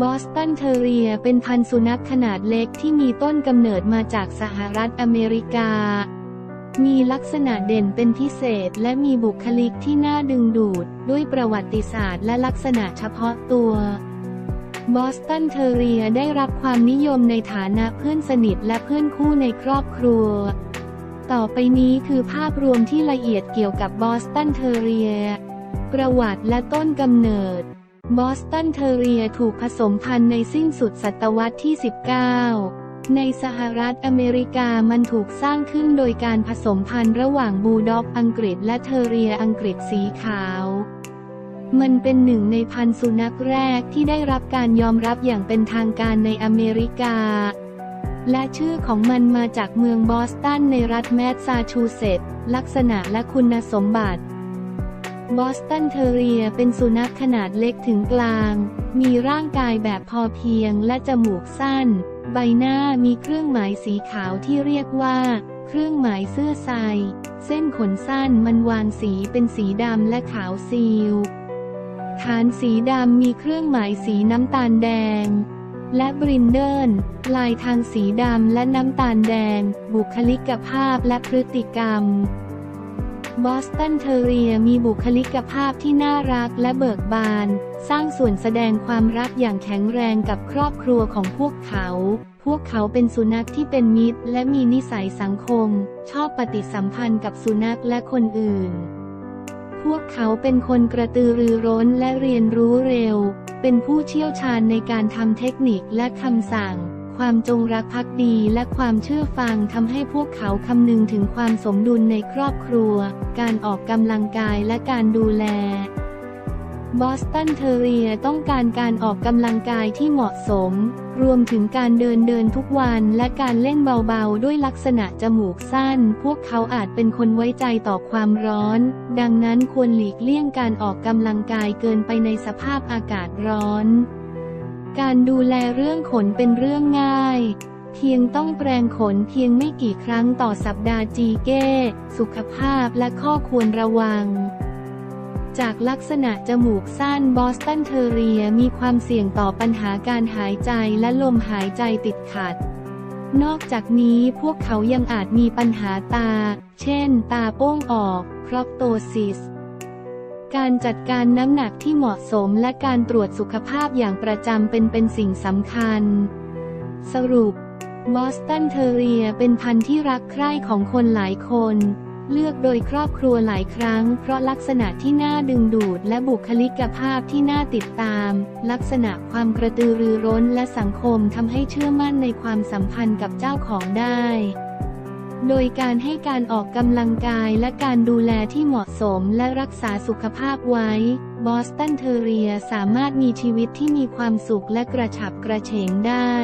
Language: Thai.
บอสตันเทเรียเป็นพันธุ์สุนัขขนาดเล็กที่มีต้นกำเนิดมาจากสหรัฐอเมริกา มีลักษณะเด่นเป็นพิเศษและมีบุคลิกที่น่าดึงดูด ด้วยประวัติศาสตร์และลักษณะเฉพาะตัวบอสตันเทเรียได้รับความนิยมในฐานะเพื่อนสนิทและเพื่อนคู่ในครอบครัว ต่อไปนี้คือภาพรวมที่ละเอียดเกี่ยวกับบอสตันเทเรีย ประวัติและต้นกำเนิด บอสตันเทอเรียถูกผสมพันธุ์ในสิ้นสุดศตวรรษที่ 19 ในสหรัฐอเมริกามันถูกสร้างขึ้นโดยการผสมพันธุ์ระหว่างบูลด็อกอังกฤษและเทอเรียอังกฤษสีขาว มันเป็นหนึ่งในพันธุ์สุนัขแรกที่ได้รับการยอมรับอย่างเป็นทางการในอเมริกา และชื่อของมันมาจากเมืองบอสตันในรัฐแมสซาชูเซตส์ลักษณะและคุณสมบัติ บอสตันเทอเรียเป็นสุนัขขนาดเล็กถึงกลาง มีร่างกายแบบพอเพียงและจมูกสั้น ใบหน้ามีเครื่องหมายสีขาวที่เรียกว่า เครื่องหมายเสื้อไซเส้นขนสั้นมันวางสีเป็นสีดำและขาวซีล ฐานสีดำมีเครื่องหมายสีน้ำตาลแดง และบรินเดิลลายทางสีดำและน้ำตาลแดง บุคลิกภาพและพฤติกรรม บอสตันเทอเรียมีบุคลิกภาพที่น่ารักและเบิกบาน สร้างส่วนแสดงความรักอย่างแข็งแรงกับครอบครัวของพวกเขา พวกเขาเป็นสุนัขที่เป็นมิตร และมีนิสัยสังคม ชอบปฏิสัมพันธ์กับสุนัขและคนอื่น พวกเขาเป็นคนกระตือรือร้นและเรียนรู้เร็ว เป็นผู้เชี่ยวชาญในการทำเทคนิคและคำสั่ง ความจงรักภักดีและความเชื่อฟังทำให้พวกเขาคำนึงถึงความสมดุลในครอบครัว การออกกำลังกายและการดูแลบอสตันเทอเรียต้องการการออกกำลังกายที่เหมาะสม รวมถึงการเดินเดินทุกวันและการเล่นเบาๆ ด้วยลักษณะจมูกสั้น พวกเขาอาจเป็นคนไว้ใจต่อความร้อน ดังนั้นควรหลีกเลี่ยงการออกกำลังกายเกินไปในสภาพอากาศร้อน การดูแลเรื่องขนเป็นเรื่องง่าย เพียงต้องแปรงขนเพียงไม่กี่ครั้งต่อสัปดาห์จีเก้ สุขภาพและข้อควรระวัง จากลักษณะจมูกสั้นบอสตันเทอเรียมีความเสี่ยงต่อปัญหาการหายใจและลมหายใจติดขัด นอกจากนี้พวกเขายังอาจมีปัญหาตา เช่น ตาโป้งออกครอปโตซิส การจัดการน้ำหนักที่เหมาะสมและการตรวจสุขภาพอย่างประจำเป็นเป็นสิ่งสำคัญ สรุปบอสตันเทอเรียเป็นพันธุ์ที่รักใคร่ของคนหลายคน เลือกโดยครอบครัวหลายครั้ง เพราะลักษณะที่น่าดึงดูดและบุคลิกภาพที่น่าติดตาม ลักษณะความกระตือรือร้นและสังคมทำให้เชื่อมั่นในความสัมพันธ์กับเจ้าของได้ โดยการให้การออกกำลังกายและการดูแลที่เหมาะสมและรักษาสุขภาพไว้ บอสตันเทอเรียสามารถมีชีวิตที่มีความสุขและกระฉับกระเฉงได้